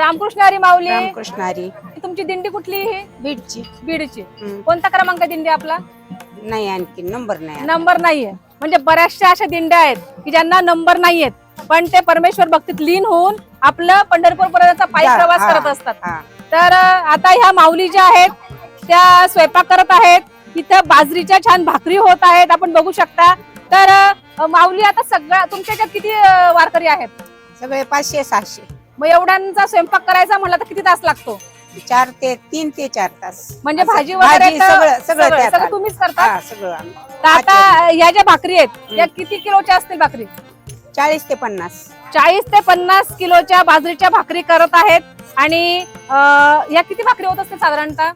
रामकृष्ण हरी माऊली. रामकृष्णारी तुमची दिंडी कुठली ही बीडची. बीडची. हम्म. कोणता क्रमांक दिंडी आपला? नाही आणखी नंबर नाही नंबर नाहीये म्हणजे बऱ्याचशा अशा दिंड्या आहेत की ज्यांना नंबर नाहीयेत पण ते परमेश्वर भक्तीत लीन होऊन आपलं पंढरपूर पर्यंतचा पायी जा- प्रवास हा, करत असतात. हा. तर अं, आता ह्या माऊली ज्या आहेत त्या स्वयंपाक करत आहेत. इथं बाजरीच्या छान भाकरी होत आहेत. आपण बघू शकता. तर अं, माऊली आता सगळ्या तुमच्या ह्याच्यात किती अं, वारकरी आहेत? सगळे पाचशे सहाशे. मग एवढ्यांचा स्वयंपाक करायचा म्हणलं तर किती तास लागतो? चार ते तीन ते चार तास. म्हणजे. भाजी वगैरे भाजी तर- सगळं सगळं सगळं त्यात सगळं आलं. तुम्हीच करता? हा, सगळं आम्ही. तर आता ह्या ज्या भाकरी आहेत त्या किती किलोच्या असतील भाकरी? चाळीस ते पन्नास. चाळीस ते पन्नास किलोच्या बाजरीच्या भाकरी करत आहेत. आणि अं, या किती भाकरी होत असतील साधारणतः?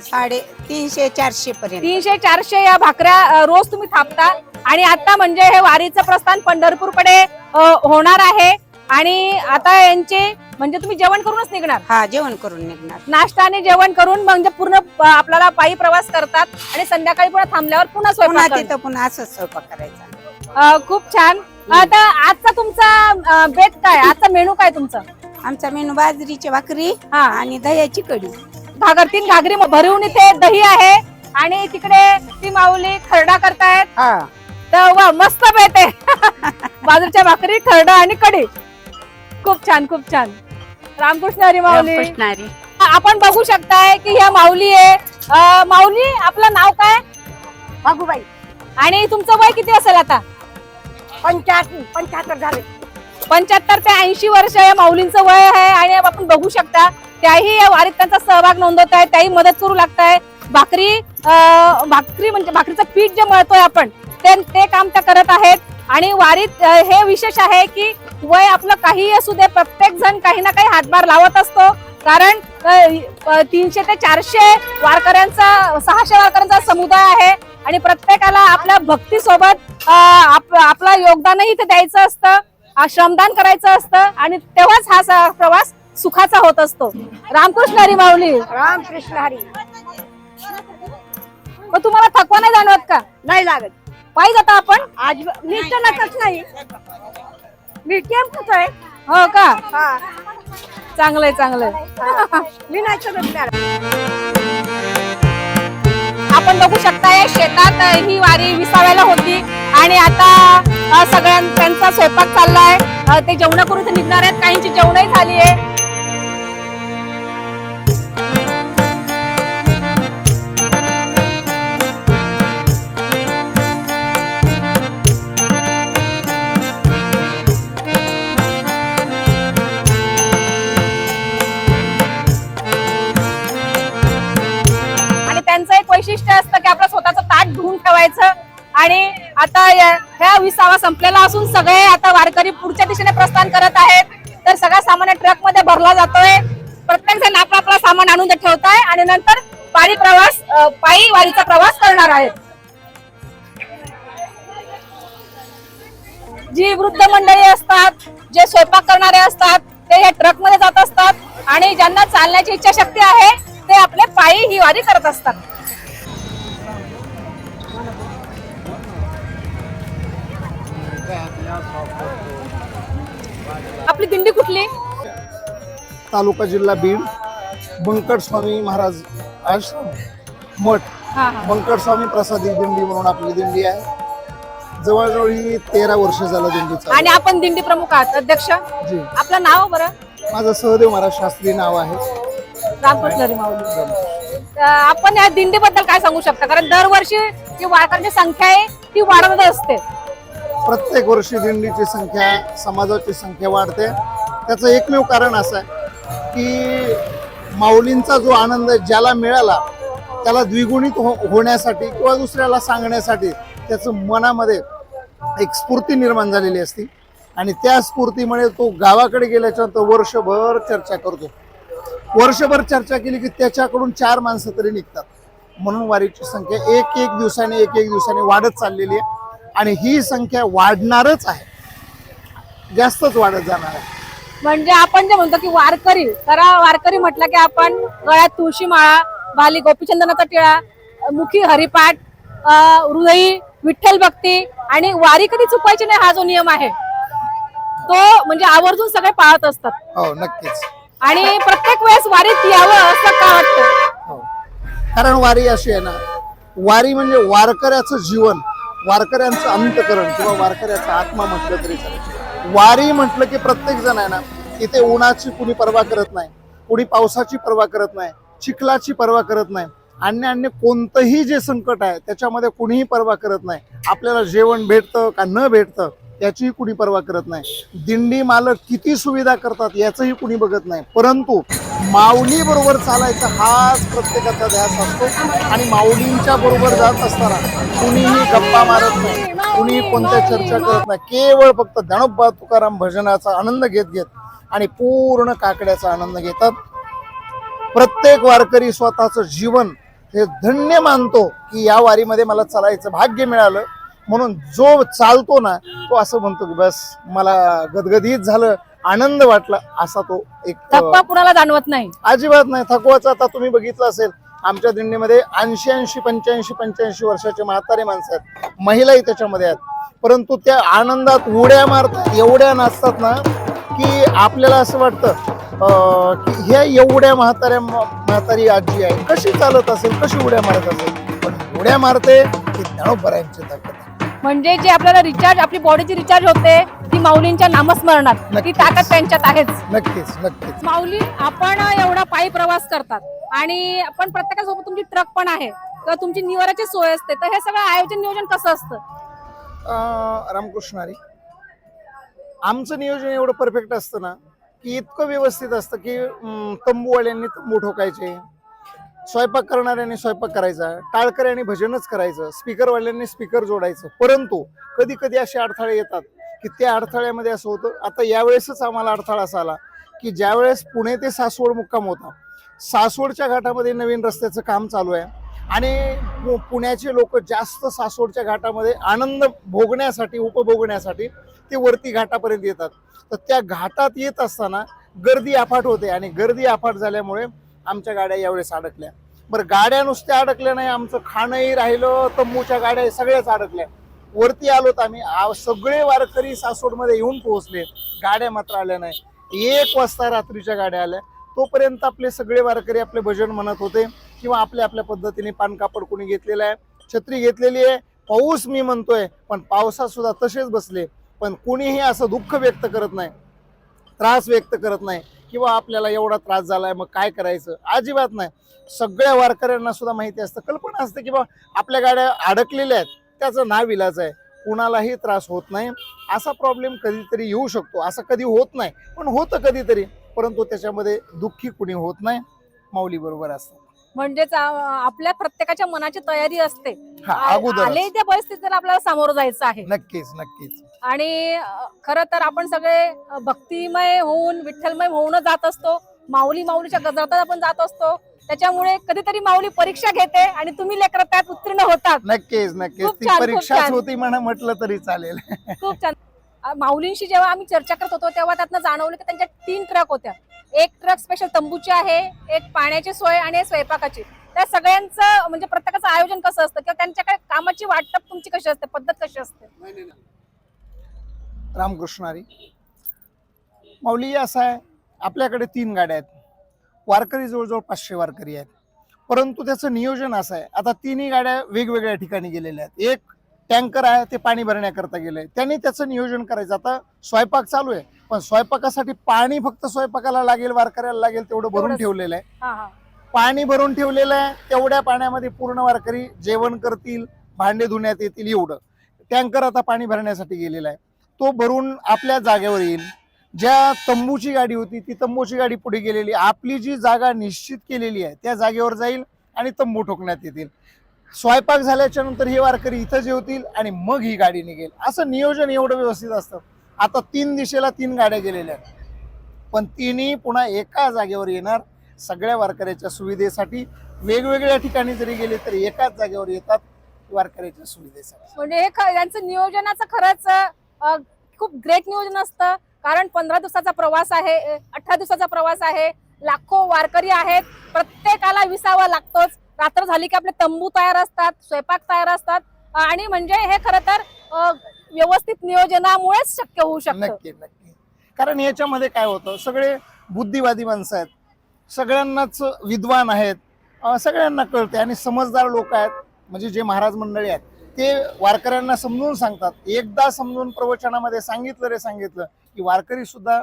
साडे तीनशे चारशे पर्यंत. तीनशे चारशे या भाकऱ्या अं, रोज तुम्ही थापता. आणि आता म्हणजे हे वारीचं प्रस्थान पंढरपूरकडे अं, होणार आहे. आणि आता यांचे म्हणजे तुम्ही जेवण करूनच निघणार? हा जेवण करून निघणार. नाश्ता आणि जेवण करून म्हणजे पूर्ण आपल्याला पायी प्रवास करतात आणि संध्याकाळी पुन्हा थांबल्यावर पुन्हा पुन्हा स्वयंपाक करतात. तिथं पुन्हा असंच स्वयंपाक करायचा. अं, खूप छान. आता आजचा तुमचा बेत काय? आजचा मेनू काय तुमचा? आमचा मेनू बाजरीची भाकरी हा. आणि दह्याची कढी. घागर तीन घागरी भरून इथे दही आहे आणि तिकडे ती माऊली खरडा करतायत. हा. तर वा मस्त बेत आहे. बाजूच्या भाकरी खरडा आणि कढी. खूप छान खूप छान. रामकृष्ण हरी माऊली. रामकृष्णारी आपण बघू शकताय की ह्या माऊली आहे. अं, माऊली आपलं नाव काय? भागूबाई आणि तुमचं वय किती असेल आता? पंच्याहत्तर पंच्याहत्तर झाले. पंच्याहत्तर ते ऐंशी वर्ष या माऊलींचं वय आहे आणि आपण बघू शकता त्याही या वारीत त्यांचा सहभाग नोंदवत आहे त्याही मदत करू लागताय. भाकरी अं, भाकरी म्हणजे भाकरीचं पीठ जे मळतोय आपण ते ते काम त्या करत आहेत. आणि वारीत अं, हे विशेष आहे की वय आपलं काही असू दे प्रत्येक जण काही ना काही हातभार लावत असतो. कारण तीनशे ते चारशे वारकऱ्यांचा सहाशे वारकऱ्यांचा समुदाय आहे आणि प्रत्येकाला आपल्या भक्तीसोबत आप- आपलं योगदानही इथे द्यायचं असतं श्रमदान करायचं असतं आणि तेव्हाच हा प्रवास सुखाचा होत असतो. रामकृष्ण हरी माऊली. रामकृष्ण हरी. मग तुम्हाला थकवा नाही जाणवत का? नाही लागत. पायी जाता आपण? आज चलतच नाही. मी टेम्पूच आहे. हो का? हा चांगलंय चांगलंय. मी नाही आपण बघू शकताय शेतात ही वारी विसाव्याला होती आणि आता अ, सगळ्यां त्यांचा स्वयंपाक चाललाय. ते जेवण करून निघणार आहेत. काहींची जेवणही झाली आहे धुवून आणि आता ह्या विसावा संपलेला असून सगळे आता वारकरी पुढच्या दिशेने प्रस्थान करत आहेत. तर सगळा सामान ट्रकमध्ये भरला जातोय. प्रत्येक जण आपला आपला सामान आणून ठेवत ठेवताय आणि नंतर पायी प्रवास पायी वारीचा प्रवास करणार आहेत. जी वृद्ध मंडळी असतात जे स्वयंपाक करणारे असतात ते या ट्रकमध्ये जात असतात. आणि ज्यांना चालण्याची इच्छाशक्ती आहे ते आपले पायी ही वारी करत असतात. आपली दिंडी कुठली? तालुका जिल्हा बीड बंकट स्वामी महाराज आश्रम मठ. बंकट स्वामी प्रसादी दिंडी म्हणून आपली दिंडी आहे. जवळजवळ ही तेरा वर्ष झालं दिंडी आणि आपण दिंडी प्रमुख आहात अध्यक्ष. जी. आपलं नाव बरं? माझं सहदेव महाराज शास्त्री नाव आहे. रामकृष्ण माऊली. आपण या दिंडीबद्दल काय सांगू शकता? कारण दरवर्षी जी वारकऱ्यांची संख्या आहे ती वाढत असते. प्रत्येक वर्षी दिंडीची संख्या समाजाची संख्या वाढते. त्याचं एकमेव कारण असं आहे की माऊलींचा जो आनंद ज्याला मिळाला त्याला द्विगुणित हो होण्यासाठी किंवा दुसऱ्याला सांगण्यासाठी त्याचं मनामध्ये एक स्फूर्ती निर्माण झालेली असती. आणि त्या स्फूर्तीमुळे तो गावाकडे गेल्याच्यानंतर वर्षभर चर्चा करतो. वर्षभर चर्चा केली की त्याच्याकडून चार माणसं तरी निघतात. म्हणून वारीची संख्या एक एक दिवसाने एक एक दिवसाने वाढत चाललेली आहे. आणि ही संख्या वाढणारच आहे. जास्तच वाढत जाणार आहे. म्हणजे आपण जे म्हणतो की वारकरी तर वारकरी म्हटलं की आपण गळ्यात तुळशी माळा बाली गोपीचंदनाचा टिळा मुखी हरिपाठ हृदयी विठ्ठल भक्ती आणि वारी कधी चुकवायची नाही हा जो नियम आहे तो म्हणजे आवर्जून सगळे पाळत असतात. हो नक्कीच. आणि प्रत्येक वेळेस वारीत यावं असं का वाटतं? हो. कारण वारी अशी आहे ना वारी म्हणजे वारकऱ्याचं जीवन. वारकऱ्यांचं अंतकरण किंवा वारकऱ्याचा आत्मा म्हटलं तरी चालेल. वारी म्हटलं की प्रत्येक जण आहे ना इथे उन्हाची कुणी पर्वा करत नाही कुणी पावसाची पर्वा करत नाही चिखलाची पर्वा करत नाही अन्य अन्य कोणतंही जे संकट आहे त्याच्यामध्ये कुणीही पर्वा करत नाही. आपल्याला जेवण भेटतं का न भेटतं याचीही कुणी पर्वा करत नाही. दिंडी मालक किती सुविधा करतात याचंही कुणी बघत नाही. परंतु माऊली बरोबर चालायचा हाच प्रत्येकाचा ध्यास असतो. आणि माऊलींच्या बरोबर जात असताना कुणीही गप्पा मारत नाही. कुणीही कोणत्या चर्चा करत नाही. केवळ फक्त ज्ञानोबा तुकाराम भजनाचा आनंद घेत घेत आणि पूर्ण काकड्याचा आनंद घेतात. प्रत्येक वारकरी स्वतःचं जीवन हे धन्य मानतो की या वारीमध्ये मला चालायचं भाग्य मिळालं. म्हणून जो चालतो ना तो असं म्हणतो की बस मला गदगदीत झालं आनंद वाटला असा तो एक थकवा कुणाला जाणवत नाही. अजिबात नाही. थकवाचं आता तुम्ही बघितलं असेल आमच्या दिंडीमध्ये ऐंशी ऐंशी पंच्याऐंशी पंच्याऐंशी वर्षाचे म्हातारे माणसं आहेत. महिलाही त्याच्यामध्ये आहेत. परंतु त्या आनंदात उड्या मारतात एवढ्या नाचतात ना की आपल्याला असं वाटतं की ह्या एवढ्या म्हाताऱ्या म्हातारी आजी आहे. कशी चालत असेल कशी उड्या मारत असेल? पण उड्या मारते की ज्ञानोबरायांची ताकद आहे. म्हणजे जे आपल्याला रिचार्ज आपली बॉडीची रिचार्ज होते ती माऊलींच्या नामस्मरणात. ती. ताकद त्यांच्यात आहेच. नक्कीच नक्कीच. माऊली आपण एवढा पायी प्रवास करतात आणि आपण प्रत्येकासोबत तुमची ट्रक पण आहे. तर तुमची निवाराची सोय असते. तर हे सगळं आयोजन नियोजन कसं असतं? अं, रामकृष्ण हरी आमचं नियोजन एवढं परफेक्ट असतं ना की इतकं व्यवस्थित असतं की तंबूवाल्यांनी तंबू ठोकायचे स्वयंपाक करणाऱ्यांनी स्वयंपाक करायचा टाळकऱ्यांनी भजनच करायचं स्पीकरवाल्यांनी स्पीकर जोडायचं. परंतु कधी कधी असे अडथळे येतात की त्या अडथळ्यामध्ये असं होतं आता यावेळेसच आम्हाला अडथळा असा आला की ज्यावेळेस पुणे ते सासवड मुक्काम होता सासवडच्या घाटामध्ये नवीन रस्त्याचं काम चालू आहे आणि पु- पुण्याचे लोक जास्त सासवडच्या घाटामध्ये आनंद भोगण्यासाठी उपभोगण्यासाठी ते वरती घाटापर्यंत येतात. तर त्या घाटात येत असताना गर्दी अफाट होते आणि गर्दी अफाट झाल्यामुळे आमच्या गाड्या यावेळेस अडकल्या. बरं गाड्या नुसत्या अडकल्या नाही आमचं खाणंही राहिलं तंबूच्या गाड्या सगळ्याच अडकल्या. वरती आलोत आम्ही सगळे वारकरी सासवडमध्ये येऊन पोहोचले. गाड्या मात्र आल्या नाही. एक वाजता रात्रीच्या गाड्या आल्या. तोपर्यंत आपले सगळे वारकरी आपले भजन म्हणत होते किंवा आपल्या आपल्या पद्धतीने पानकापड कोणी घेतलेलं आहे छत्री घेतलेली आहे. पाऊस मी म्हणतोय पण पावसात सुद्धा तसेच बसले. पण कुणीही असं दुःख व्यक्त करत नाही त्रास व्यक्त करत नाही. किंवा आपल्याला एवढा त्रास झालाय मग काय करायचं? अजिबात नाही. सगळ्या वारकऱ्यांना सुद्धा माहिती असतं. कल्पना असते की बा आपल्या गाड्या अडकलेल्या आहेत. त्याचं नाव इलाज आहे. कुणालाही त्रास होत नाही. असा प्रॉब्लेम कधीतरी येऊ शकतो. असं कधी होत नाही. पण होतं कधीतरी. परंतु त्याच्यामध्ये दुःखी कुणी होत नाही. माऊली बरोबर असतं. म्हणजेच आपल्या प्रत्येकाच्या मनाची तयारी असते. आले त्या परिस्थितीला आपल्याला सामोरं जायचं आहे. नक्कीच नक्कीच. आणि खरं तर आपण सगळे भक्तिमय होऊन विठ्ठलमय होऊन जात असतो. माऊली माऊलीच्या गजरातात आपण जात असतो. त्याच्यामुळे कधीतरी माऊली परीक्षा घेते आणि तुम्ही लेकर त्यात उत्तीर्ण होतात. नक्कीच नक्कीच. परीक्षाच छान. होती म्हणा म्हटलं तरी चालेल. खूप छान. माऊलींशी जेव्हा आम्ही चर्चा करत होतो तेव्हा त्यातनं जाणवलं की त्यांच्या तीन ट्रक होत्या. एक ट्रक स्पेशल तंबूची आहे एक पाण्याची सोय आणि स्वयंपाकाची. त्या सगळ्यांचं म्हणजे प्रत्येकाचं आयोजन कसं असतं किंवा त्यांच्याकडे कामाची वाटप तुमची कशी असते? पद्धत कशी असते? रामकृष्णारी माऊली असं आहे आपल्याकडे तीन गाड्या आहेत. वारकरी जवळजवळ पाचशे वारकरी आहेत. परंतु त्याचं नियोजन असं आहे. आता तिन्ही गाड्या वेगवेगळ्या ठिकाणी गेलेल्या आहेत. एक टँकर आहे ते पाणी भरण्याकरता गेलंय त्यांनी त्याचं नियोजन करायचं. आता स्वयंपाक चालू आहे. पण स्वयंपाकासाठी पाणी फक्त स्वयंपाकाला लागेल वारकऱ्याला लागेल तेवढं भरून. ठेवलेलं आहे. पाणी भरून ठेवलेलं आहे तेवढ्या पाण्यामध्ये पूर्ण वारकरी जेवण करतील भांडे धुण्यात येतील एवढं. टँकर आता पाणी भरण्यासाठी गेलेला आहे. तो भरून आपल्या जागेवर येईल. ज्या तंबूची गाडी होती ती तंबूची गाडी पुढे गेलेली. आपली जी जागा निश्चित केलेली आहे त्या जागेवर जाईल आणि तंबू ठोकण्यात येतील. स्वयंपाक झाल्याच्यानंतर हे वारकरी इथं जेवतील आणि मग ही गाडी निघेल. असं नियोजन एवढं व्यवस्थित असतं. आता तीन दिशेला तीन गाड्या गेलेल्या आहेत. पण तिन्ही पुन्हा एका जागेवर येणार. सगळ्या वारकऱ्याच्या सुविधेसाठी वेगवेगळ्या ठिकाणी जरी गेले तरी एकाच जागेवर येतात वारकऱ्याच्या सुविधेसाठी. म्हणजे हे यांचं नियोजनाचं खरंच खूप ग्रेट नियोजन असतं. कारण पंधरा दिवसाचा प्रवास आहे अठरा दिवसाचा प्रवास आहे. लाखो वारकरी आहेत. प्रत्येकाला विसावा लागतोच. रात्र झाली की आपले तंबू तयार असतात स्वयंपाक तयार असतात. आणि म्हणजे हे खरं तर व्यवस्थित नियोजनामुळेच शक्य होऊ शकतं. नक्की नक्की. कारण याच्यामध्ये काय होतं सगळे बुद्धिवादी माणसं आहेत. सगळ्यांनाच विद्वान आहेत. सगळ्यांना कळते आणि समजदार लोक आहेत. म्हणजे जे महाराज मंडळी आहेत ते वारकऱ्यांना समजून सांगतात. एकदा समजून प्रवचनामध्ये सांगितलं रे सांगितलं की वारकरी सुद्धा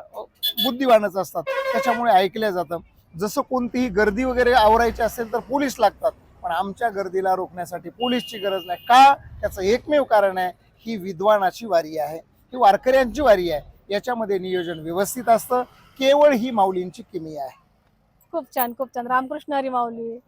बुद्धिवानच असतात. त्याच्यामुळे ऐकलं जातं. जसं कोणतीही गर्दी वगैरे आवरायची असेल तर पोलीस लागतात. पण आमच्या गर्दीला रोखण्यासाठी पोलीसची गरज नाही. का? त्याचं एकमेव कारण आहे ही विद्वानाची वारी आहे. ही वारकऱ्यांची वारी आहे. याच्यामध्ये नियोजन व्यवस्थित असतं. केवळ ही माऊलींची किमी आहे. खूप छान खूप छान. रामकृष्ण हरी माऊली.